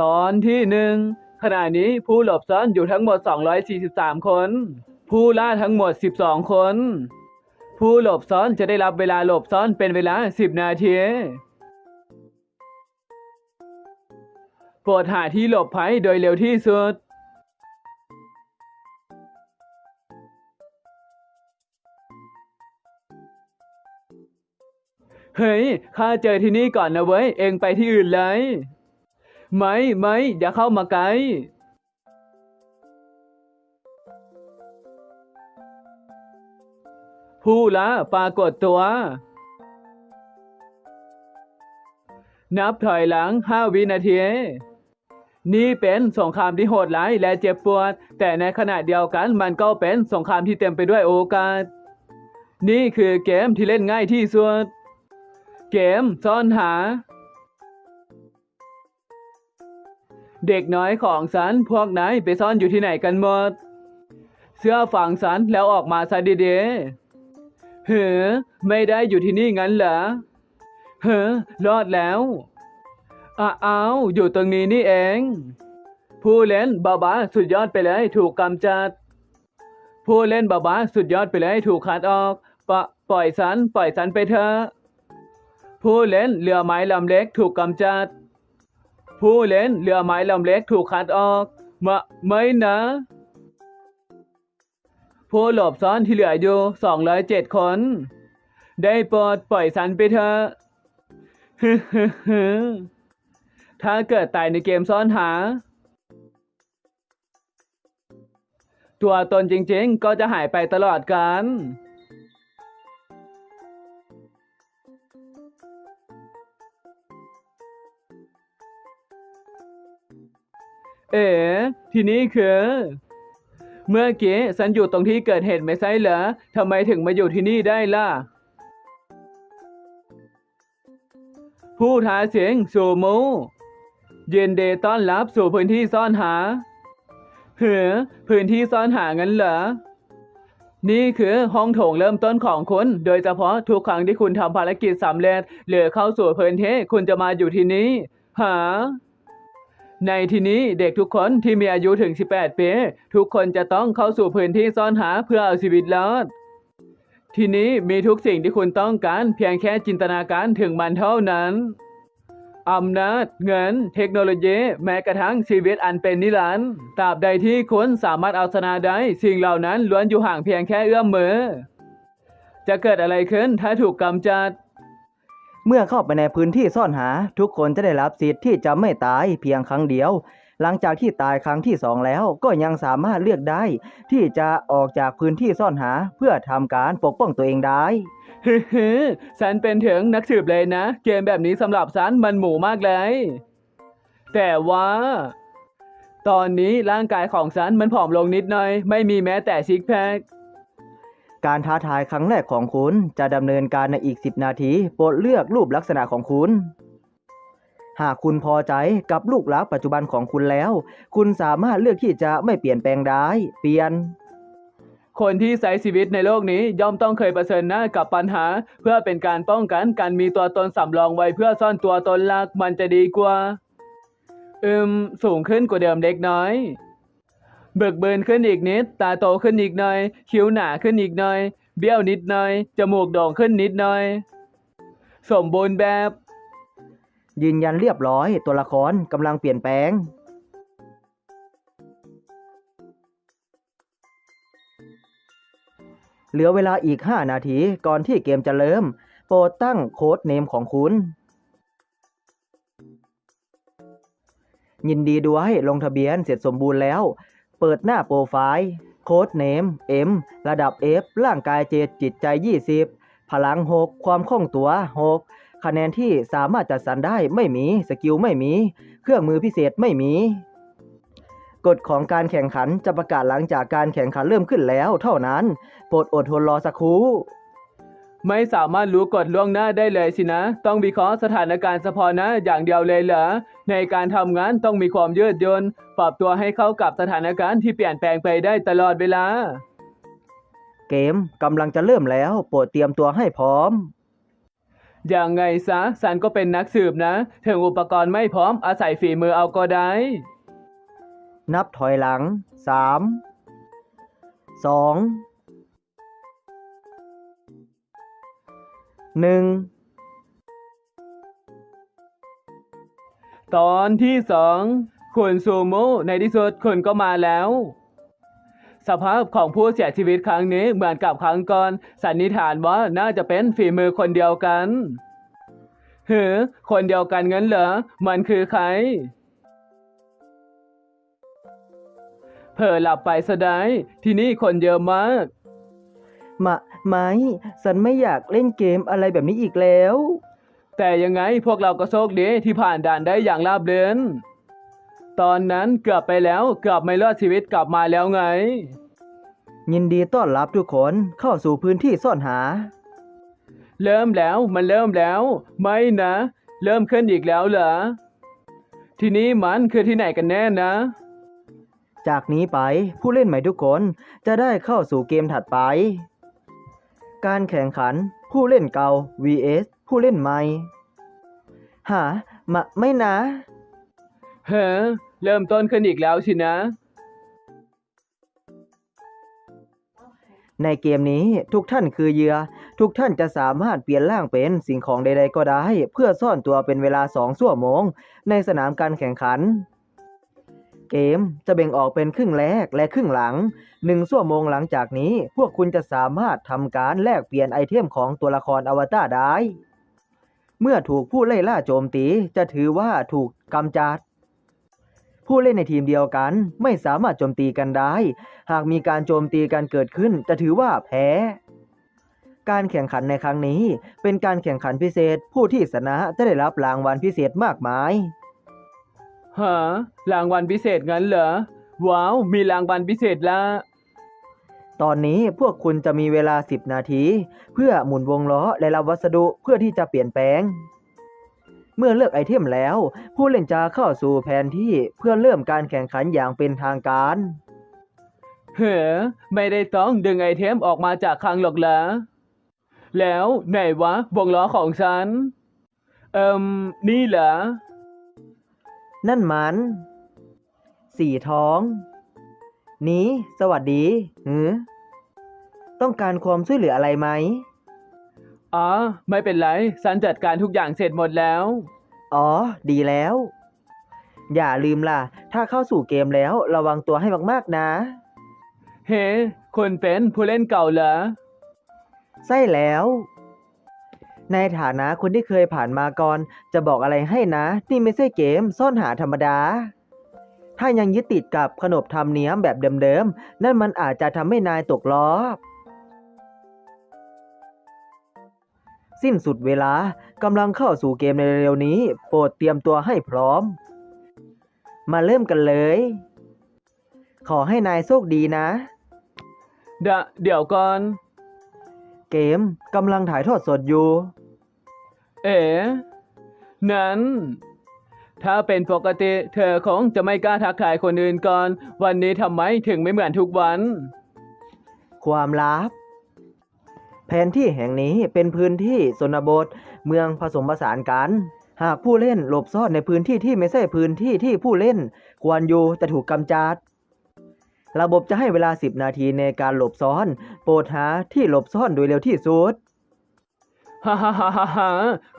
ตอนที่หนึ่งขณะนี้ผู้หลบซ่อนอยู่ทั้งหมด 243 คน ผู้ล่าทั้งหมด 12 คน ผู้หลบซ่อนจะได้รับเวลาหลบซ่อนเป็นเวลา 10 นาทีโปรดหาที่หลบภัยโดยเร็วที่สุดเฮ้ย ข้าเจอที่นี่ก่อนนะเว้ย เองไปที่อื่นเลย ไม่ไม่อย่าเข้ามาใกล้ ผู้ละปรากฏตัว นับถอยหลังห้าวินาที นี่เป็นสงครามที่โหดร้ายและเจ็บปวด แต่ในขณะเดียวกันมันก็เป็นสงครามที่เต็มไปด้วยโอกาส นี่คือเกมที่เล่นง่ายที่สุด เกมซ่อนหา เด็กน้อยของฉันพวกนายไปซ่อนอยู่ที่ไหนกันหมด เสื้อฝังฉันแล้วออกมาซะดีๆเฮ้อไม่ได้อยู่ที่นี่งั้นเหรอเฮ้อรอดแล้วอ้าอ้าวอยู่ตรงนี้นี่เอง ผู้เล่นบาบาสุดยอดไปเลยถูกกำจัด ผู้เล่นบาบาสุดยอดไปเลยถูกคัดออกปะปล่อยสันปล่อยสันไปเถอะผู้เล่นเรือไม้ลำเล็กถูกกำจัด ผู้เล่นเรือไม้ลำเล็กถูกคัดออกมาไม่นะ ผู้หลบซ่อนที่เหลืออยู่207 คน ได้โปรดปล่อยสันไปเถอะถ้าเกิดตายในเกมซ่อนหา ตัวตนจริงๆ ก็จะหายไปตลอดกัน เอ๋ที่นี่คือ เมื่อกี้ฉันอยู่ตรงที่เกิดเหตุไม่ใช่เหรอทำไมถึงมาอยู่ที่นี่ได้ล่ะ ผู้ท้าเสียงสูมูเยินเดต้อนรับสู่พื้นที่ซ่อนหาเหือพื้นที่ซ่อนหางั้นเหรอ นี่คือห้องโถงเริ่มต้นของคุณ โดยเฉพาะทุกครั้งที่คุณทำภารกิจสำเร็จหรือเข้าสู่พื้นที่คุณจะมาอยู่ที่นี้ หา ในที่นี้เด็กทุกคนที่มีอายุถึง 18 ปี ทุกคนจะต้องเข้าสู่พื้นที่ซ่อนหาเพื่อเอาชีวิตรอด ที่นี้มีทุกสิ่งที่คุณต้องการเพียงแค่จินตนาการถึงมันเท่านั้นอำนาจ เงิน เทคโนโลยี แม้กระทั่งชีวิตอันเป็นนิรันดร์ตราบใดที่คุณสามารถเอาชนะได้ สิ่งเหล่านั้นล้วนอยู่ห่างเพียงแค่เอื้อมมือ จะเกิดอะไรขึ้นถ้าถูกกำจัด เมื่อเข้าไปในพื้นที่ซ่อนหา ทุกคนจะได้รับสิทธิ์ที่จะไม่ตายเพียงครั้งเดียว หลังจากที่ตายครั้งที่สองแล้วก็ยังสามารถเลือกได้ ที่จะออกจากพื้นที่ซ่อนหาเพื่อทำการปกป้องตัวเองได้ ฮึฮึฉันเป็นถึงนักสืบเลยนะ เกมแบบนี้สำหรับฉันมันหมูมากเลย แต่ว่า ตอนนี้ร่างกายของฉันมันผอมลงนิดหน่อย ไม่มีแม้แต่ซิกแพค การท้าทายครั้งแรกของคุณ จะดำเนินการในอีก 10 นาที โปรดเลือกรูปลักษณะของคุณ หากคุณพอใจกับลูกลักปัจจุบันของคุณแล้ว คุณสามารถเลือกที่จะไม่เปลี่ยนแปลงได้ เปลี่ยน คนที่ใช้ชีวิตในโลกนี้ย่อมต้องเคยเผชิญหน้ากับปัญหา เพื่อเป็นการป้องกันการมีตัวตนสำรองไว้เพื่อซ่อนตัวตนหลักมันจะดีกว่า อืม สูงขึ้นกว่าเดิมเล็กน้อย เบิกเบินขึ้นอีกนิด ตาโตขึ้นอีกหน่อย คิ้วหนาขึ้นอีกหน่อย เบี้ยวนิดหน่อย จมูกโด่งขึ้นนิดหน่อย สมบูรณ์แบบ ยืนยันเรียบร้อย ตัวละครกำลังเปลี่ยนแปลง เหลือเวลาอีก 5 นาทีก่อนที่เกมจะเริ่ม โปรดตั้งโค้ดเนมของคุณ ยินดีด้วยลงทะเบียนเสร็จสมบูรณ์แล้ว เปิดหน้าโปรไฟล์ โค้ดเนม M ระดับ F ร่างกายเจดจิตใจ 20 พลัง 6 ความคล่องตัว 6 คะแนนที่สามารถจัดสรรได้ไม่มี สกิลไม่มี เครื่องมือพิเศษไม่มี กฎของการแข่งขันจะประกาศหลังจากการแข่งขันเริ่มขึ้นแล้ว เท่านั้น โปรดอดทนรอสักครู่ไม่สามารถรู้กฎล่วงหน้าได้เลยสินะ ต้องวิเคราะห์สถานการณ์เฉพาะหนะอย่างเดียวเลยเหรอ ในการทำงานต้องมีความยืดหยุ่นปรับตัวให้เข้ากับสถานการณ์ที่เปลี่ยนแปลงไปได้ตลอดเวลา เกมกำลังจะเริ่มแล้ว โปรดเตรียมตัวให้พร้อม อย่างไงซะสันก็เป็นนักสืบนะ ถึงอุปกรณ์ไม่พร้อมอาศัยฝีมือเอาก็ได้ นับถอยหลังสามสองหนึ่ง ตอนที่สองคุณซูโมในที่สุดคุณก็มาแล้ว สภาพของผู้เสียชีวิตครั้งนี้เหมือนกับครั้งก่อน สันนิษฐานว่าน่าจะเป็นฝีมือคนเดียวกันเหือคนเดียวกันงั้นเหรอ มันคือใคร เผลอหลับไปซะได้ ที่นี่คนเยอะมากมะไหมสันไม่อยากเล่นเกมอะไรแบบนี้อีกแล้ว แต่ยังไงพวกเราก็โชคดีที่ผ่านด่านได้อย่างราบเรือนตอนนั้นเกือบไปแล้วเกือบไม่รอดชีวิตกลับมาแล้วไง ยินดีต้อนรับทุกคนเข้าสู่พื้นที่ซ่อนหา เริ่มแล้วมันเริ่มแล้ว ไม่นะ เริ่มขึ้นอีกแล้วเหรอทีนี้มันคือที่ไหนกันแน่นะ จากนี้ไปผู้เล่นใหม่ทุกคนจะได้เข้าสู่เกมถัดไป การแข่งขันผู้เล่นเก่า vs ผู้เล่นใหม่ หามะไม่นะ เฮ้อเริ่มต้นขึ้นอีกแล้วสินะ ในเกมนี้ทุกท่านคือเหยื่อทุกท่านจะสามารถเปลี่ยนร่างเป็นสิ่งของใดๆก็ได้ เพื่อซ่อนตัวเป็นเวลาสองชั่วโมง ในสนามการแข่งขัน เกมจะแบ่งออกเป็นครึ่งแรกและครึ่งหลังหนึ่งชั่วโมงหลังจากนี้ พวกคุณจะสามารถทำการแลกเปลี่ยนไอเทมของตัวละครอวตารได้ เมื่อถูกผู้ไล่ล่าโจมตีจะถือว่าถูกกำจัด ผู้เล่นในทีมเดียวกันไม่สามารถโจมตีกันได้ หากมีการโจมตีกันเกิดขึ้นจะถือว่าแพ้ การแข่งขันในครั้งนี้ เป็นการแข่งขันพิเศษ ผู้ที่ชนะจะได้รับรางวัลพิเศษมากมายฮะรางวัลพิเศษงั้นเหรอ ว้าว มีรางวัลพิเศษละ ตอนนี้พวกคุณจะมีเวลา 10 นาที เพื่อหมุนวงล้อและรับวัสดุเพื่อที่จะเปลี่ยนแปลง เมื่อเลือกไอเทมแล้ว ผู้เล่นจะเข้าสู่แผนที่เพื่อเริ่มการแข่งขันอย่างเป็นทางการเฮ้อไม่ได้ต้องดึงไอเทมออกมาจากคลังหรอกเหรอแล้วไหนวะวงล้อของฉัน เอิมนี่เหรอ นั่นมัน สีทอง นี้สวัสดีหือต้องการความช่วยเหลืออะไรไหม อ๋อ ไม่เป็นไรฉันจัดการทุกอย่างเสร็จหมดแล้ว อ๋อ ดีแล้ว อย่าลืมล่ะ ถ้าเข้าสู่เกมแล้วระวังตัวให้มากๆนะ เฮ้คุณเป็นผู้เล่นเก่าเหรอ ใช่แล้ว ในฐานะคนที่เคยผ่านมาก่อน จะบอกอะไรให้นะ นี่ไม่ใช่เกมซ่อนหาธรรมดา ถ้ายังยึดติดกับขนบธรรมเนียมแบบเดิมๆ นั่นมันอาจจะทำให้นายตกล้อบ สิ้นสุดเวลากำลังเข้าสู่เกมในเร็วๆนี้ โปรดเตรียมตัวให้พร้อม มาเริ่มกันเลย ขอให้นายโชคดีนะ เดะเดี๋ยวก่อน เกมกำลังถ่ายทอดสดอยู่ เอ๋นั้น ถ้าเป็นปกติ เธอคงจะไม่กล้าทักทายคนอื่นก่อน วันนี้ทำไมถึงไม่เหมือนทุกวัน ความลับ แผนที่แห่งนี้เป็นพื้นที่ชนบท เมืองผสมผสานกัน หากผู้เล่นหลบซ่อนในพื้นที่ที่ไม่ใช่พื้นที่ที่ผู้เล่น ควรอยู่จะถูกกำจัด ระบบจะให้เวลา 10 นาทีในการหลบซ่อน โปรดหาที่หลบซ่อนโดยเร็วที่สุดฮ่าฮ่าฮ่าฮ่าฮ่า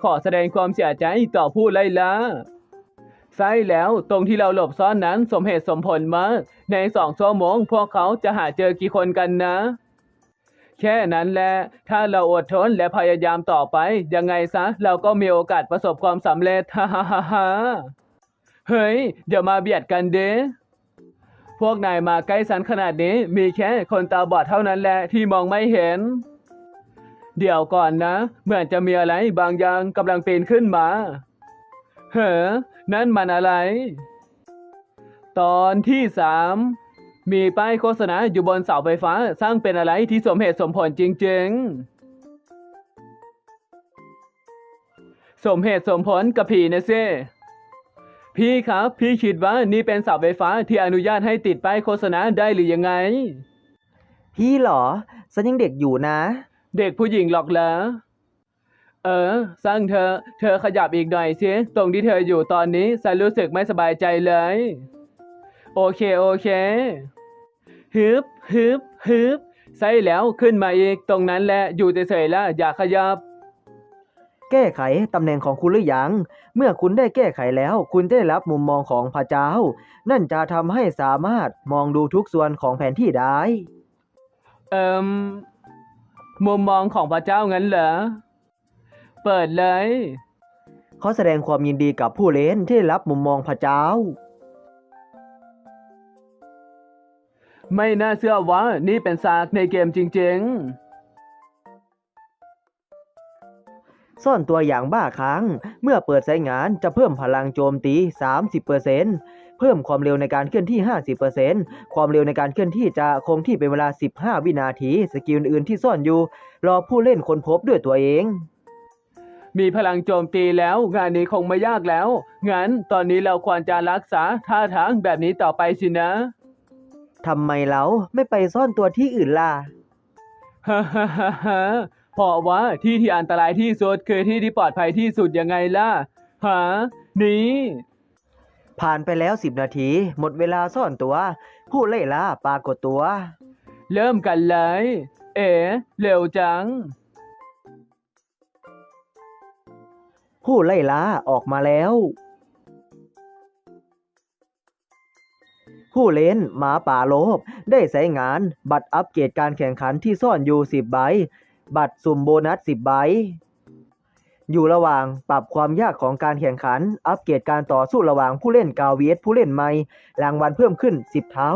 ขอแสดงความเสียใจต่อผู้ไล่ล่า ใช่แล้วตรงที่เราหลบซ่อนนั้นสมเหตุสมผลมาก ในสองชั่วโมงพวกเขาจะหาเจอกี่คนกันนะ แค่นั้นแหละ ถ้าเราอดทนและพยายามต่อไป ยังไงซะ เราก็มีโอกาสประสบความสำเร็จฮ่าฮ่าฮ่าเฮ้ย เดี๋ยวมาเบียดกันเด้พวกนายมาใกล้สันขนาดนี้ มีแค่คนตาบอดเท่านั้นแหละที่มองไม่เห็น เดี๋ยวก่อนนะ เหมือนจะมีอะไรบางอย่างกำลังปีนขึ้นมา เฮ้ นั่นมันอะไร ตอนที่สามมีป้ายโฆษณาอยู่บนเสาไฟฟ้าสร้างเป็นอะไรที่สมเหตุสมผลจริง ๆ สมเหตุสมผลกับผีนะเซ่พี่ครับ พี่คิดว่านี่เป็นเสาไฟฟ้าที่อนุญาตให้ติดป้ายโฆษณาได้หรือยังไง พี่เหรอฉันยังเด็กอยู่นะ เด็กผู้หญิงหรอกเหรอ เออ สร้างเธอ เธอขยับอีกหน่อยสิตรงที่เธออยู่ตอนนี้ฉันรู้สึกไม่สบายใจเลย โอเคโอเคฮึบฮึบฮึบใส่แล้วขึ้นมาอีกตรงนั้นแหละอยู่เฉยๆแล้วอย่าขยับ แก้ไขตำแหน่งของคุณหรือยัง เมื่อคุณได้แก้ไขแล้ว คุณจะได้รับมุมมองของพระเจ้า นั่นจะทำให้สามารถมองดูทุกส่วนของแผนที่ได้ เอิมมุมมองของพระเจ้างั้นเหรอ เปิดเลยขอแสดงความยินดีกับผู้เล่นที่ได้รับมุมมองพระเจ้า ไม่น่าเชื่อว่านี่เป็นซากในเกมจริงซ่อนตัวอย่างบ้าครั้ง เมื่อเปิดใช้งานจะเพิ่มพลังโจมตี 30%เพิ่มความเร็วในการเคลื่อนที่ 50%ความเร็วในการเคลื่อนที่จะคงที่เป็นเวลา 15 วินาที สกิลอื่นๆที่ซ่อนอยู่ รอผู้เล่นค้นพบด้วยตัวเองๆ มีพลังโจมตีแล้ว งานนี้คงไม่ยากแล้ว งั้นตอนนี้เราควรจะรักษาท่าทางแบบนี้ต่อไปสินะ ทำไมเราไม่ไปซ่อนตัวที่อื่นล่ะ ฮ่าฮ่าฮ่าฮ่าเพราะว่าที่ที่อันตรายที่สุดคือที่ที่ปลอดภัยที่สุดยังไงล่ะ หา นี่ ผ่านไปแล้ว10นาที หมดเวลาซ่อนตัว ผู้เล่ล่าปรากฏตัว เริ่มกันเลย เอ๋เร็วจัง ผู้ไล่ล่าออกมาแล้ว ผู้เล่นหมาป่าโลบ ได้ใช้งานบัตรอัปเกรดการแข่งขันที่ซ่อนอยู่ 10 ใบ บัตรสุ่มโบนัส 10 ใบ อยู่ระหว่างปรับความยากของการแข่งขัน อัปเกรดการต่อสู้ระหว่างผู้เล่นกาวเวสผู้เล่นใหม่ รางวัลเพิ่มขึ้น 10 เท่า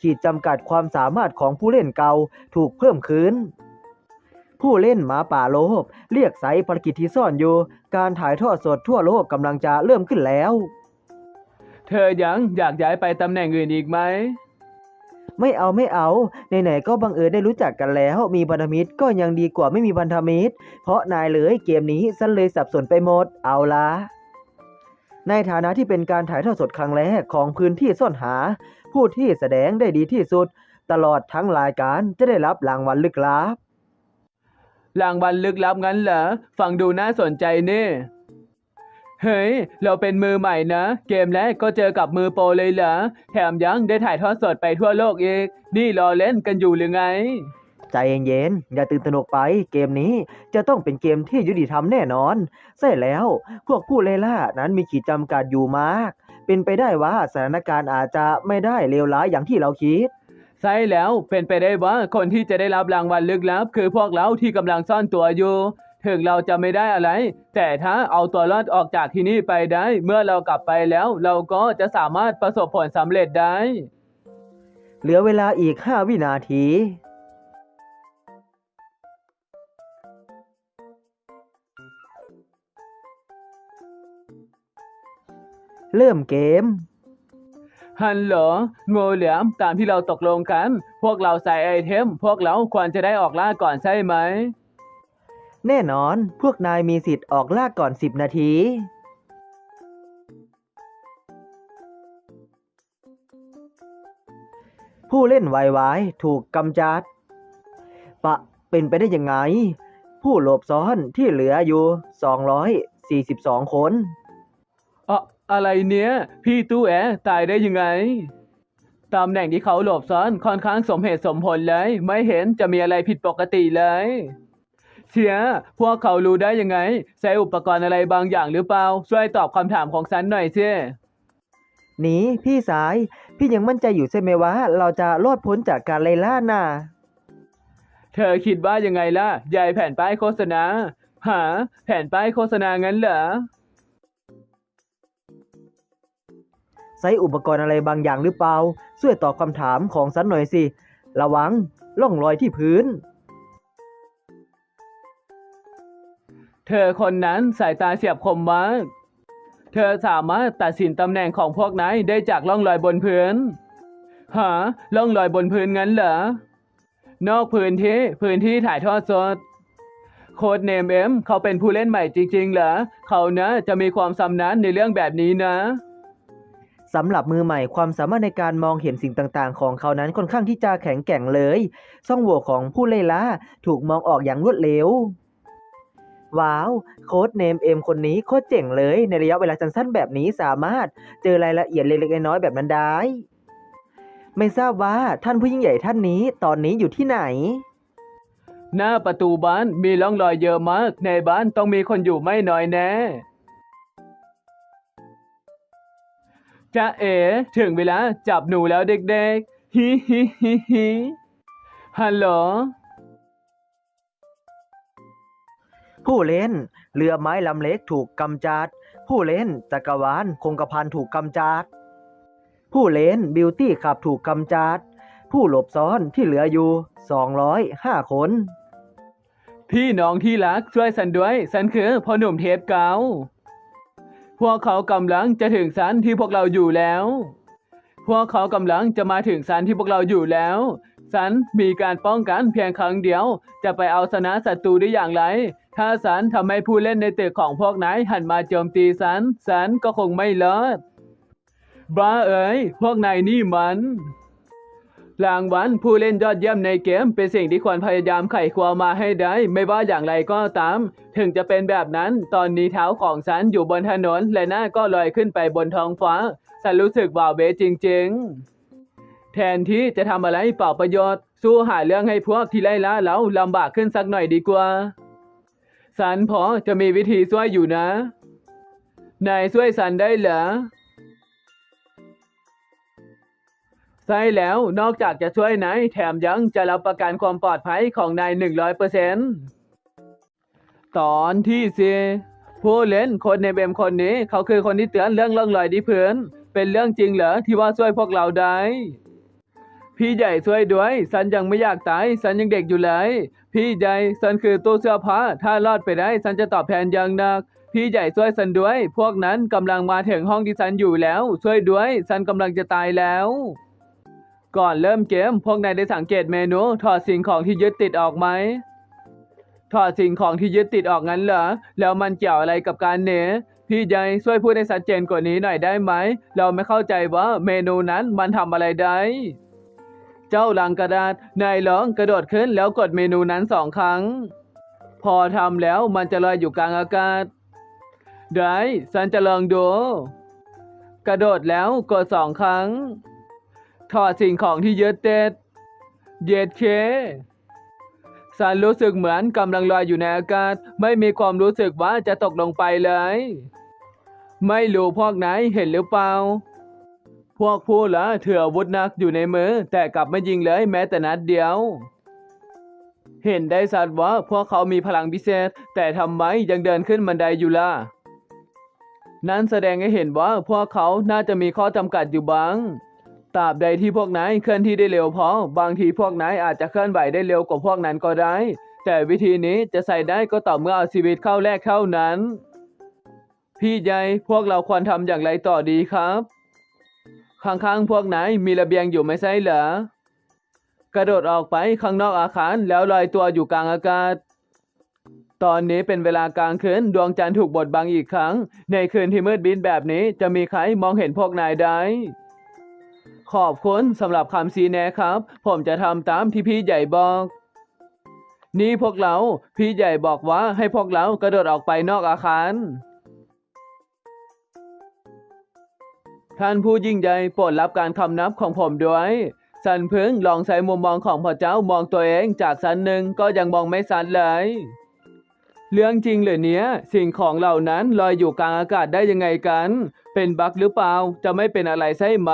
ขีดจำกัดความสามารถของผู้เล่นเก่าถูกเพิ่มขึ้น ผู้เล่นหมาป่าโลบเรียกไซภารกิจที่ซ่อนอยู่ การถ่ายทอดสดทั่วโลกกำลังจะเริ่มขึ้นแล้ว เธอยังอยากย้ายไปตำแหน่งอื่นอีกไหม ไม่เอาไม่เอาไหนๆก็บังเอิญได้รู้จักกันแล้ว มีพันธมิตรก็ยังดีกว่าไม่มีพันธมิตร เพราะนายเลยเกมนี้ฉันเลยสับสนไปหมดเอาละในฐานะที่เป็นการถ่ายทอดสดครั้งแรกของพื้นที่ซ่อนหา ผู้ที่แสดงได้ดีที่สุด ตลอดทั้งรายการจะได้รับรางวัลลึกลับ รางวัลลึกลับงั้นเหรอ ฟังดูน่าสนใจนี่ เฮ้ย เราเป็นมือใหม่นะ เกมแรกก็เจอกับมือโปรเลยเหรอ แถมยังได้ถ่ายทอดสดไปทั่วโลกอีก นี่รอเล่นกันอยู่หรือไง ใจเย็นๆ อย่าตื่นตระหนกไป เกมนี้จะต้องเป็นเกมที่ยุติธรรมแน่นอน ใช่แล้ว พวกผู้เล่นล่านั้นมีขีดจำกัดอยู่มาก เป็นไปได้ว่าสถานการณ์อาจจะไม่ได้เลวร้ายอย่างที่เราคิด ใช่แล้วเป็นไปได้ว่าคนที่จะได้รับรางวัลลึกลับ คือพวกเราที่กำลังซ่อนตัวอยู่ ถึงเราจะไม่ได้อะไร แต่ถ้าเอาตัวรอดออกจากที่นี่ไปได้ เมื่อเรากลับไปแล้ว เราก็จะสามารถประสบผลสำเร็จได้ เหลือเวลาอีก 5 วินาที เริ่มเกม ฮัลโหลโงูเหลือมตามที่เราตกลงกัน พวกเราใส่ไอเทม พวกเราควรจะได้ออกล่าก่อนใช่ไหม แน่นอน พวกนายมีสิทธิ์ออกล่าก่อน 10 นาที ผู้เล่นวายวายถูกกำจัด ปะเป็นไปได้ยังไง ผู้หลบซ่อนที่เหลืออยู่ 242 คนอะ อะไรเนี้ย พี่ตู้แอตายได้ยังไงตำแหน่งที่เขาหลบซ่อนค่อนข้างสมเหตุสมผลเลย ไม่เห็นจะมีอะไรผิดปกติเลย เชียพวกเขารู้ได้ยังไง ใช้อุปกรณ์อะไรบางอย่างหรือเปล่า ช่วยตอบคำถามของฉันหน่อยสิหนีพี่สาย พี่ยังมั่นใจอยู่ใช่ไหมว่า เราจะรอดพ้นจากการไล่ล่าน่ะเธอคิดว่ายังไงล่ะยายแผ่นป้ายโฆษณา หา แผ่นป้ายโฆษณางั้นเหรอ ใช้อุปกรณ์อะไรบางอย่างหรือเปล่า ช่วยตอบคำถามของฉันหน่อยสิ ระวังล่องรอยที่พื้น เธอคนนั้นสายตาเฉียบคมมาก เธอสามารถตัดสินตำแหน่งของพวกนายได้จากร่องรอยบนพื้น หาร่องรอยบนพื้นงั้นเหรอ นอกพื้นที่พื้นที่ถ่ายทอดสดโค้ดเนมเอ็มเขาเป็นผู้เล่นใหม่จริงๆเหรอ เขานะจะมีความสำนันในเรื่องแบบนี้นะ สำหรับมือใหม่ความสามารถในการมองเห็นสิ่งต่างๆ ของเขานั้นค่อนข้างที่จะแข็งแกร่งเลย ช่องโหว่ของผู้เล่ล่าถูกมองออกอย่างรวดเร็ว ว้าว โค้ดเนมเอ็มคนนี้โคตรเจ๋งเลย ในระยะเวลาสั้นๆแบบนี้สามารถเจอรายละเอียดเล็กๆน้อยๆแบบนั้นได้ ไม่ทราบว่าท่านผู้ยิ่งใหญ่ท่านนี้ตอนนี้อยู่ที่ไหน หน้าประตูบ้านมีร่องรอยเยอะมาก ในบ้านต้องมีคนอยู่ไม่น้อยแน่ จะเอ๋ถึงเวลาจับหนูแล้วเด็กๆ ฮิฮิฮิฮิฮัลโหล ผู้เล่น เรือไม้ลำเล็กถูกกำจัด ผู้เล่นจักรวาลคงกระพันถูกกำจัด ผู้เล่นบิวตี้ขับถูกกำจัด ผู้หลบซ่อนที่เหลืออยู่ 205 คน พี่น้องที่รักช่วยฉันด้วย ฉันคือพ่อหนุ่มเทปเก่า พวกเขากำลังจะถึงสันที่พวกเราอยู่แล้ว พวกเขากำลังจะมาถึงสันที่พวกเราอยู่แล้วสันมีการป้องกันเพียงครั้งเดียว จะไปเอาชนะศัตรูได้อย่างไร ถ้าสันทำให้ผู้เล่นในตึกของพวกนายหันมาโจมตีสันสันก็คงไม่เลิศบ้าเอ๋ยพวกนายนี่มัน รางวัลผู้เล่นยอดเยี่ยมในเกมเป็นสิ่งที่ควรพยายามไขความาให้ได้ ไม่ว่าอย่างไรก็ตาม ถึงจะเป็นแบบนั้นตอนนี้เท้าของฉันอยู่บนถนน และหน้าก็ลอยขึ้นไปบนท้องฟ้าฉันรู้สึกว้าเบจริง ๆ แทนที่จะทำอะไรเปล่าประโยชน์ สู้หาเรื่องให้พวกที่ไล่ล่าเราลำบากขึ้นสักหน่อยดีกว่าฉันพอจะมีวิธีช่วยอยู่นะนายช่วยฉันได้เหรอ ใช่แล้วนอกจากจะช่วยนายแถมยังจะรับประกันความปลอดภัยของนายหนึ่งร้อยเปอร์เซ็นต์ตอนที่สี่ผู้เล่นคนในเบมคนนี้ เขาคือคนที่เตือนเรื่องล่องลอยที่พื้นเป็นเรื่องจริงเหรอที่ว่าช่วยพวกเราได้ พี่ใหญ่ช่วยด้วยฉันยังไม่อยากตายฉันยังเด็กอยู่เลย พี่ใหญ่ฉันคือตู้เสื้อผ้า ถ้ารอดไปได้ฉันจะตอบแทนอย่างหนัก พี่ใหญ่ช่วยฉันด้วย พวกนั้นกำลังมาถึงห้องที่ฉันอยู่แล้ว ช่วยด้วยฉันกำลังจะตายแล้ว ก่อนเริ่มเกม พวกนายได้สังเกตเมนู ถอดสิ่งของที่ยึดติดออกไหม ถอดสิ่งของที่ยึดติดออกงั้นเหรอ แล้วมันเกี่ยวอะไรกับการเหนพี่ใหญ่ช่วยพูดให้ชัดเจนกว่านี้หน่อยได้ไหม เราไม่เข้าใจว่าเมนูนั้นมันทำอะไรได้ เจ้าลังกระดาษ นายลองกระโดดขึ้นแล้วกดเมนูนั้นสองครั้ง พอทำแล้วมันจะลอยอยู่กลางอากาศ ได้ฉันจะลองดู กระโดดแล้วกดสองครั้ง ถอดสิ่งของที่ยึดติดเย็ดเคสันรู้สึกเหมือนกำลังลอยอยู่ในอากาศ ไม่มีความรู้สึกว่าจะตกลงไปเลย ไม่รู้พวกไหนเห็นหรือเปล่า พวกผู้ละถืออาวุธนักอยู่ในมือ แต่กลับไม่ยิงเลยแม้แต่นัดเดียว เห็นได้สัตว์ว่าพวกเขามีพลังพิเศษ แต่ทำไมยังเดินขึ้นบันไดอยู่ล่ะ นั่นแสดงให้เห็นว่าพวกเขาน่าจะมีข้อจำกัดอยู่บ้าง ตราบใดที่พวกนายเคลื่อนที่ได้เร็วพอบางทีพวกนายอาจจะเคลื่อนไหวได้เร็วกว่าพวกนั้นก็ได้ แต่วิธีนี้จะใส่ได้ก็ต่อเมื่อเอาชีวิตเข้าแลกเท่านั้น พี่ใหญ่พวกเราควรทำอย่างไรต่อดีครับ ข้างๆพวกนายมีระเบียงอยู่ไม่ใช่เหรอกระโดดออกไปข้างนอกอาคารแล้วลอยตัวอยู่กลางอากาศ ตอนนี้เป็นเวลากลางคืนดวงจันทร์ถูกบดบังอีกครั้ง ในคืนที่มืดบินแบบนี้จะมีใครมองเห็นพวกนายได้ ขอบคุณสำหรับคำชี้แนะครับ ผมจะทำตามที่พี่ใหญ่บอก นี่พวกเรา พี่ใหญ่บอกว่าให้พวกเรากระโดดออกไปนอกอาคาร ท่านผู้ยิ่งใหญ่โปรดรับการคำนับของผมด้วย สันเพึ่งลองใช้มุมมองของพระเจ้ามองตัวเองจากสันหนึ่งก็ยังมองไม่สันเลย เรื่องจริงเหรอเนี้ย สิ่งของเหล่านั้นลอยอยู่กลางอากาศได้ยังไงกัน เป็นบั๊กหรือเปล่าจะไม่เป็นอะไรใช่ไหม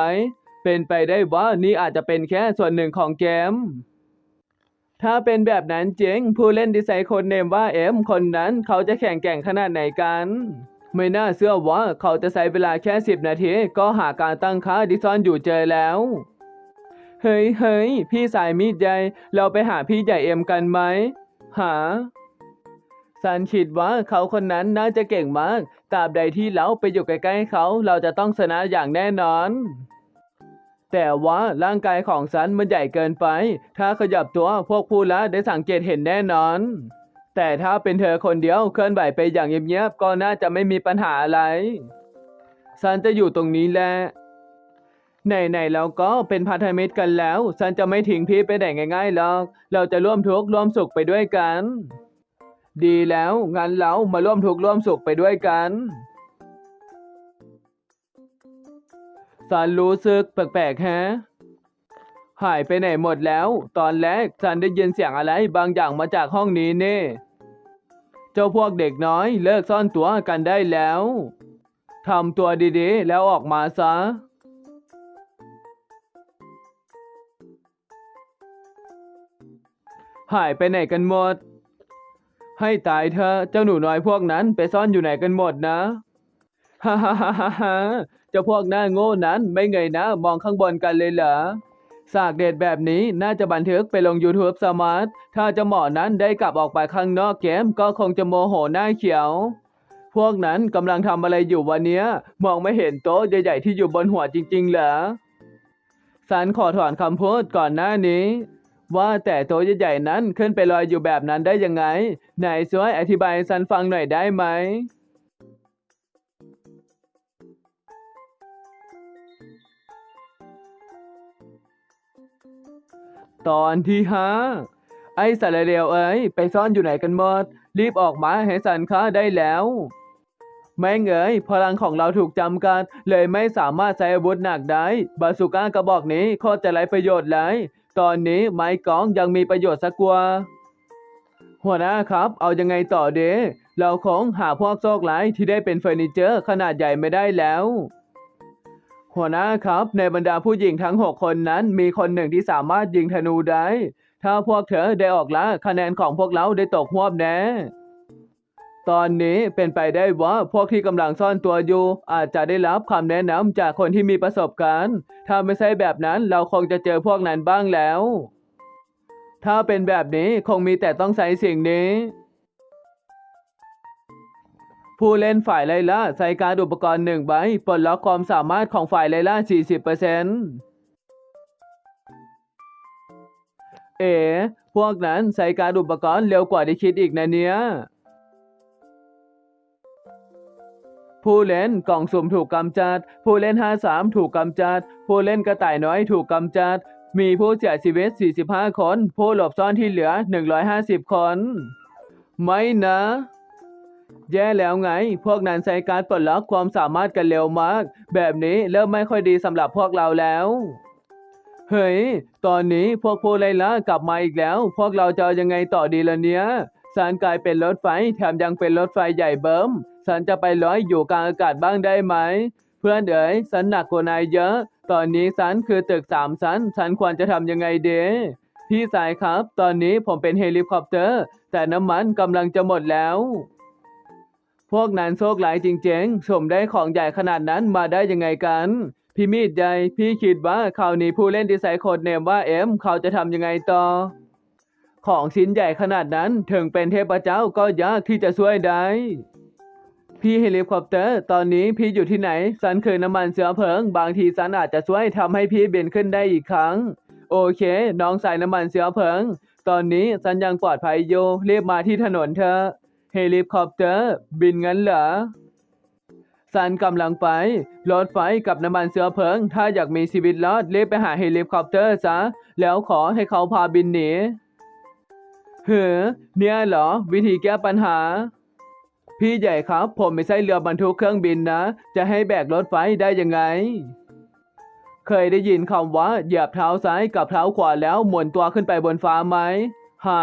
เป็นไปได้ว่านี่อาจจะเป็นแค่ส่วนหนึ่งของเกม ถ้าเป็นแบบนั้นจริง ผู้เล่นที่ใส่โคนเนมว่าเอ็มคนนั้นเขาจะแข่งแก่งขนาดไหนกัน ไม่น่าเชื่อว่าเขาจะใช้เวลาแค่สิบนาที ก็หาการตั้งค่าที่ซ่อนอยู่เจอแล้ว เฮ้ยเฮ้ยพี่สายมีดใหญ่ เราไปหาพี่ใหญ่เอ็มกันไหม หาสันคิดว่าเขาคนนั้นน่าจะเก่งมาก ตราบใดที่เราไปอยู่ใกล้ๆเขา เราจะต้องชนะอย่างแน่นอน แต่ว่าร่างกายของฉันมันใหญ่เกินไป ถ้าขยับตัวพวกผู้ละได้สังเกตเห็นแน่นอน แต่ถ้าเป็นเธอคนเดียวเคลื่อนไหวไปอย่างเงียบๆก็น่าจะไม่มีปัญหาอะไร ฉันจะอยู่ตรงนี้แหละไหนๆเราก็เป็นพันธมิตรกันแล้ว ฉันจะไม่ทิ้งพี่ไปไหนง่ายๆหรอก เราจะร่วมทุกข์ร่วมสุขไปด้วยกัน ดีแล้วงั้นเรามาร่วมทุกข์ร่วมสุขไปด้วยกัน ซันรู้สึกแปลกๆแฮะ หายไปไหนหมดแล้ว ตอนแรกซันได้ยินเสียงอะไรบางอย่างมาจากห้องนี้เน่ เจ้าพวกเด็กน้อยเลิกซ่อนตัวกันได้แล้ว ทำตัวดีๆ แล้วออกมาซะหายไปไหนกันหมด ให้ตายเธอะเจ้าหนูน้อยพวกนั้นไปซ่อนอยู่ไหนกันหมดนะ ฮ่าฮ่าฮ่าฮ่า จ้าพวกหน้าโง่นั้นไม่เงยหนะ มองข้างบนกันเลยเหรอสากเด็ดแบบนี้น่าจะบันทึกไปลง YouTube สมาร์ท ถ้าจะหมอนั้นได้กลับออกไปข้างนอกเกมก็คงจะโมโหหน้าเขียว พวกนั้นกำลังทำอะไรอยู่วันเนี้ยมองไม่เห็นโต๊ะใหญ่ๆที่อยู่บนหัวจริงๆเหรอสันขอถอนคำพูดก่อนหน้านี้ ว่าแต่โต๊ะใหญ่ๆนั้นขึ้นไปลอยอยู่แบบนั้นได้ยังไง ไหนช่วยอธิบายสันฟังหน่อยได้ไหม ตอนที่ห้าไอ้สารเลวเอ้ย ไปซ่อนอยู่ไหนกันหมด รีบออกมาให้สันค้าได้แล้วแม่งเอ๋ยพลังของเราถูกจำกัด เลยไม่สามารถใช้อาวุธหนักได้ บาสุก้ากระบอกนี้โคตรจะไร้ประโยชน์เลยตอนนี้ไม้กองยังมีประโยชน์สักกว่า หัวหน้าครับ เอายังไงต่อเดเราคงหาพวกโชคร้ายที่ได้เป็นเฟอร์นิเจอร์ขนาดใหญ่ไม่ได้แล้ว หัวหน้าครับ ในบรรดาผู้หญิงทั้งหกคนนั้น มีคนหนึ่งที่สามารถยิงธนูได้ ถ้าพวกเธอได้ออกล่ะคะแนนของพวกเราได้ตกหวบแน่ตอนนี้เป็นไปได้ว่าพวกที่กำลังซ่อนตัวอยู่ อาจจะได้รับคำแนะนำจากคนที่มีประสบการณ์ ถ้าไม่ใช่แบบนั้นเราคงจะเจอพวกนั้นบ้างแล้ว ถ้าเป็นแบบนี้คงมีแต่ต้องใช้สิ่งนี้ ผู้เล่นฝ่ายไลล่าใช้การอุปกรณ์หนึ่งใบปลดล็อกความสามารถของฝ่ายไลล่า 40%เอ๋พวกนั้นใช้การอุปกรณ์เร็วกว่าที่คิดอีกนะเนี่ย ผู้เล่นกล่องสุ่มถูกกำจัด ผู้เล่น 53 ถูกกำจัด ผู้เล่นกระต่ายน้อยถูกกำจัด มีผู้เสียชีวิต 45 คน ผู้หลบซ่อนที่เหลือ 150 คน ไม่นะ แย่แล้วไง พวกนั้นใช้การปลดล็อกความสามารถกันเร็วมาก แบบนี้เริ่มไม่ค่อยดีสำหรับพวกเราแล้ว เฮ้ย ตอนนี้พวกผู้ไล่ล่ากลับมาอีกแล้ว พวกเราจะยังไงต่อดีล่ะเนี้ยสารกลายเป็นรถไฟแถมยังเป็นรถไฟใหญ่เบิ้มสันจะไปร้อยอยู่กลางอากาศบ้างได้ไหม เพื่อนเอ๋ยสันหนักกว่านายเยอะ ตอนนี้สันคือตึกสามสันฉันควรจะทำยังไงเดพี่สายครับ ตอนนี้ผมเป็นเฮลิคอปเตอร์ แต่น้ำมันกำลังจะหมดแล้ว พวกนั้นโชคหลายจริงๆ สมได้ของใหญ่ขนาดนั้นมาได้ยังไงกัน พี่มีดใหญ่ พี่คิดว่าคราวนี้ผู้เล่นที่ใส่โคดเนมว่าเอ็มเขาจะทำยังไงต่อ ของชิ้นใหญ่ขนาดนั้นถึงเป็นเทพเจ้าก็ยากที่จะช่วยได้ พี่เฮลิคอปเตอร์ ตอนนี้พี่อยู่ที่ไหนสันคือน้ำมันเชื้อเพลิง บางทีสันอาจจะช่วยทำให้พี่บินขึ้นได้อีกครั้ง โอเค น้องใส่น้ำมันเชื้อเพลิง ตอนนี้สันยังปลอดภัยอยู่รีบมาที่ถนนเธอะ เฮลิคอปเตอร์ บินงั้นเหรอซันกำลังไปรถไฟกับน้ำมันเสื้อเพลิง ถ้าอยากมีชีวิตรอดรีบไปหาเฮลิคอปเตอร์ซะ แล้วขอให้เขาพาบินหนีเฮ้อเนี่ยเหรอ วิธีแก้ปัญหา พี่ใหญ่ครับ ผมไม่ใช่เรือบรรทุกเครื่องบินนะ จะให้แบกรถไฟได้ยังไง เคยได้ยินคำว่า เหยียบเท้าซ้ายกับเท้าขวาแล้วหมุนตัวขึ้นไปบนฟ้าไหมหา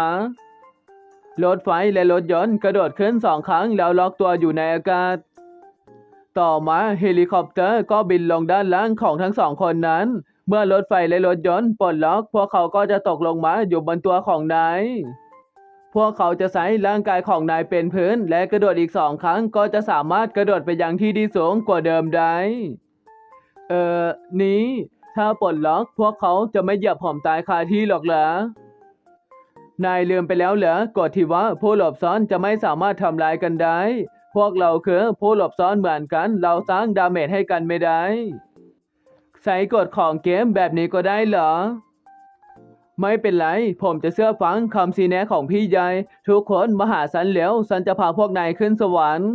รถไฟและรถยนต์กระโดดขึ้นสองครั้งแล้วล็อกตัวอยู่ในอากาศ ต่อมาเฮลิคอปเตอร์ก็บินลงด้านล่างของทั้งสองคนนั้น เมื่อรถไฟและรถยนต์ปลดล็อก พวกเขาก็จะตกลงมาอยู่บนตัวของนาย พวกเขาจะใช้ร่างกายของนายเป็นพื้น และกระโดดอีกสองครั้งก็จะสามารถกระโดดไปยังที่ที่สูงกว่าเดิมได้ เอ่อ นี้ ถ้าปลดล็อก พวกเขาจะไม่เหยียบผมตายคาที่หรอกเหรอ นายลืมไปแล้วเหรอกฎที่ว่าผู้หลบซ่อนจะไม่สามารถทำร้ายกันได้ พวกเราคือผู้หลบซ่อนเหมือนกัน เราสร้างดาเมจให้กันไม่ได้ใช้กฎของเกมแบบนี้ก็ได้เหรอ ไม่เป็นไร ผมจะเชื่อฟังคำซีแนะของพี่ใหญ่ทุกคนมาหาสันแล้วสันจะพาพวกนายขึ้นสวรรค์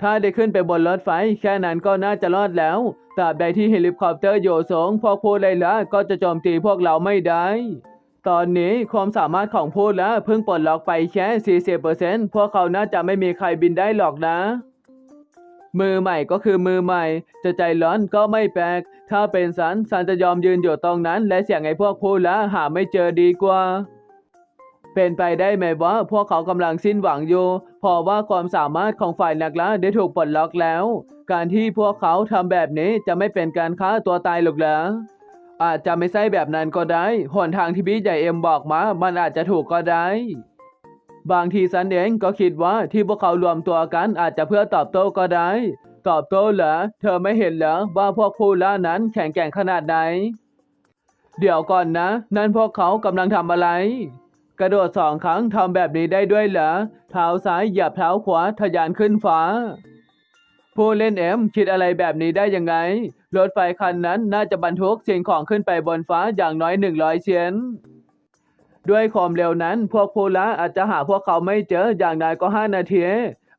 ถ้าได้ขึ้นไปบนรถไฟ แค่นั้นก็น่าจะรอดแล้วตราบใดที่เฮลิคอปเตอร์อยู่สูงพวกผู้ไล่ล่าก็จะโจมตีพวกเราไม่ได้ ตอนนี้ความสามารถของพูดแล้วเพิ่งปลดล็อกไปแค่ 40%พวกเขาน่าจะไม่มีใครบินได้หรอกนะ มือใหม่ก็คือมือใหม่ จะใจร้อนก็ไม่แปลก ถ้าเป็นสันสันจะยอมยืนอยู่ตรงนั้น และเสียงไอ้พวกพูดแล้วหาไม่เจอดีกว่า เป็นไปได้ไหมว่าพวกเขากำลังสิ้นหวังอยู่ เพราะว่าความสามารถของฝ่ายนักล่าได้ถูกปลดล็อกแล้ว การที่พวกเขาทำแบบนี้จะไม่เป็นการฆ่าตัวตายหรอกเหรอ อาจจะไม่ใช่แบบนั้นก็ได้ หนทางที่พี่ใหญ่เอ็มบอกมา มันอาจจะถูกก็ได้ บางทีซันเองก็คิดว่าที่พวกเขารวมตัวกันอาจจะเพื่อตอบโต้ก็ได้ ตอบโต้เหรอ เธอไม่เห็นเหรอว่าพวกผู้ล่านั้นแข็งแกร่งขนาดไหน เดี๋ยวก่อนนะ นั่นพวกเขากำลังทำอะไร กระโดดสองครั้งทำแบบนี้ได้ด้วยเหรอ เท้าซ้ายเหยียบเท้าขวาทะยานขึ้นฟ้าผู้เล่นเอ็มคิดอะไรแบบนี้ได้ยังไง รถไฟคันนั้นน่าจะบรรทุกสิ่งของขึ้นไปบนฟ้าอย่างน้อยหนึ่งร้อยเชนด้วยความเร็วนั้น พวกผู้ละอาจจะหาพวกเขาไม่เจออย่างน้อยก็ห้านาที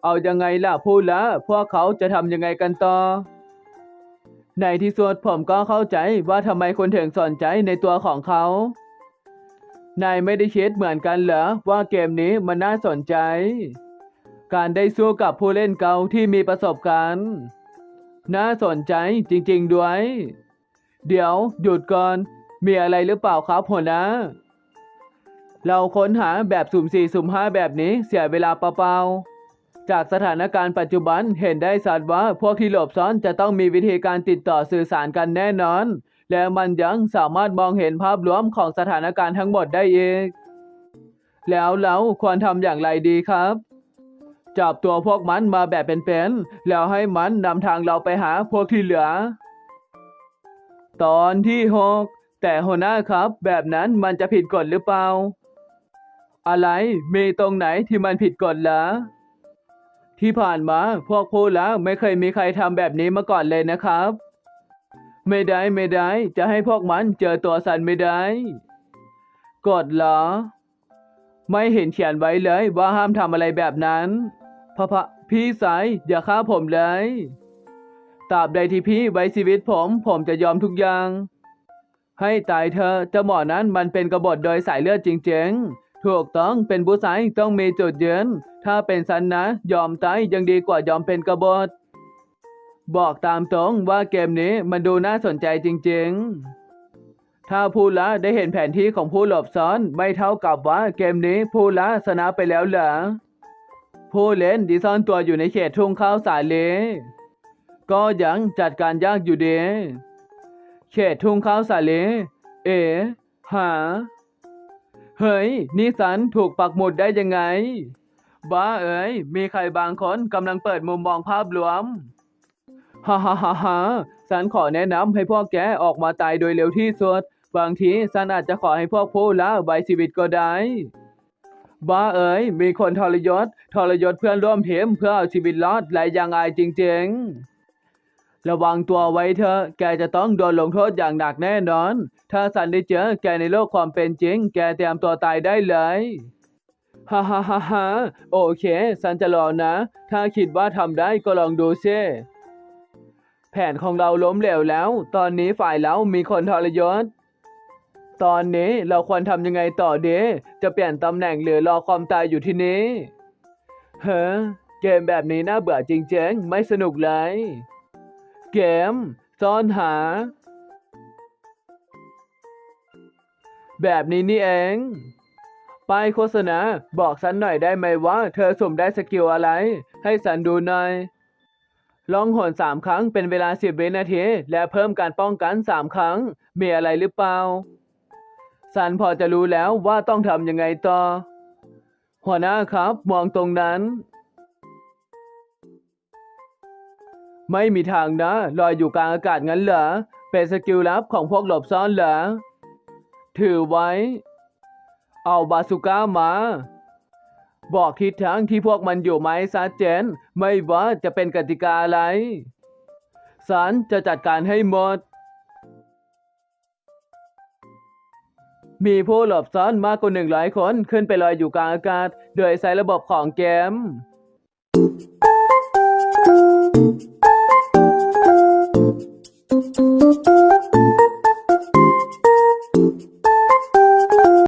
เอายังไงล่ะผู้ละพวกเขาจะทำยังไงกันต่อ ในที่สุดผมก็เข้าใจว่าทำไมคนถึงสนใจในตัวของเขา นายไม่ได้คิดเหมือนกันเหรอว่าเกมนี้มันน่าสนใจ การได้สู้กับผู้เล่นเก่าที่มีประสบการณ์ น่าสนใจจริงๆด้วย เดี๋ยวหยุดก่อน มีอะไรหรือเปล่าครับหัวหน้า เราค้นหาแบบสุ่มสี่สุ่มห้าแบบนี้เสียเวลาเปล่าๆ จากสถานการณ์ปัจจุบันเห็นได้สัดว่าพวกที่หลบซ่อนจะต้องมีวิธีการติดต่อสื่อสารกันแน่นอน และมันยังสามารถมองเห็นภาพรวมของสถานการณ์ทั้งหมดได้อีก แล้วเราควรทำอย่างไรดีครับ จับตัวพวกมันมาแบบเป็นๆ แล้วให้มันนำทางเราไปหาพวกที่เหลือ ตอนที่หกแต่หัวหน้าครับ แบบนั้นมันจะผิดกฎหรือเปล่า อะไร มีตรงไหนที่มันผิดกฎเหรอ ที่ผ่านมาพวกพูดแล้วไม่เคยมีใครทำแบบนี้มาก่อนเลยนะครับ ไม่ได้ไม่ได้ จะให้พวกมันเจอตัวสันไม่ได้กฎเหรอ ไม่เห็นเขียนไว้เลยว่าห้ามทำอะไรแบบนั้น พะพะพี่สายอย่าฆ่าผมเลยตราบใดที่พี่ไว้ชีวิตผม ผมจะยอมทุกอย่าง ให้ตายเธอะเจ้าหมอนั้นมันเป็นกบฏโดยสายเลือดจริงๆ ถูกต้องเป็นผู้ชายต้องมีจุดยืนถ้าเป็นสันนะ ยอมตายยังดีกว่ายอมเป็นกบฏ บอกตามตรงว่าเกมนี้มันดูน่าสนใจจริงๆถ้าผู้ละได้เห็นแผนที่ของผู้หลบซ่อน ไม่เท่ากับว่าเกมนี้ผู้ละชนะไปแล้วเหรอ ผู้เล่นที่ซ่อนตัวอยู่ในเขตทุ่งข้าวสาเลก็ยังจัดการยากอยู่ดี เขตทุ่งข้าวสาเลเอ๋หา เฮ้ย นี่สันถูกปักหมุดได้ยังไง บ้าเอ๋ย มีใครบางคนกำลังเปิดมุมมองภาพรวม ฮ่าฮ่าฮ่าฮ่าสันขอแนะนำให้พวกแกออกมาตายโดยเร็วที่สุด บางทีสันอาจจะขอให้พวกผู้ละไว้ชีวิตก็ได้ บ้าเอ๋ยมีคนทรยศ ทรยศเพื่อนร่วมทีมเพื่อเอาชีวิตรอดและยังอายจริงๆ ระวังตัวไว้เถอะ แกจะต้องโดนลงโทษอย่างหนักแน่นอน ถ้าสันได้เจอแกในโลกความเป็นจริง แกเตรียมตัวตายได้เลยฮ่าฮ่าฮ่าฮ่าโอเค สันจะลอนะ ถ้าคิดว่าทำได้ก็ลองดูซิแผนของเราล้มเหลวแล้ว ตอนนี้ฝ่ายเรามีคนทรยศ ตอนนี้เราควรทำยังไงต่อเดจะเปลี่ยนตำแหน่งหรือรอความตายอยู่ที่นี้เฮ้เกมแบบนี้น่าเบื่อจริงๆ ไม่สนุกเลย เกมซ่อนหา แบบนี้นี่เอง ป้ายโฆษณาบอกสันหน่อยได้ไหมว่า เธอสุ่มได้สกิลอะไร ให้สันดูหน่อย ลองหนสามครั้งเป็นเวลาสิบวินาที และเพิ่มการป้องกันสามครั้ง มีอะไรหรือเปล่า สันพอจะรู้แล้วว่าต้องทำยังไงต่อ หัวหน้าครับมองตรงนั้น ไม่มีทางนะ ลอยอยู่กลางอากาศงั้นเหรอ เป็นสกิลลับของพวกหลบซ่อนเหรอ ถือไว้ เอาบาสุก้ามา บอกทิศทางที่พวกมันอยู่ไหมชัดเจน ไม่ว่าจะเป็นกติกาอะไรสันจะจัดการให้หมด มีผู้หลบซ่อนมากกว่าหนึ่งร้อยคนขึ้นไปลอยอยู่กลางอากาศ โดยใช้ระบบของเกม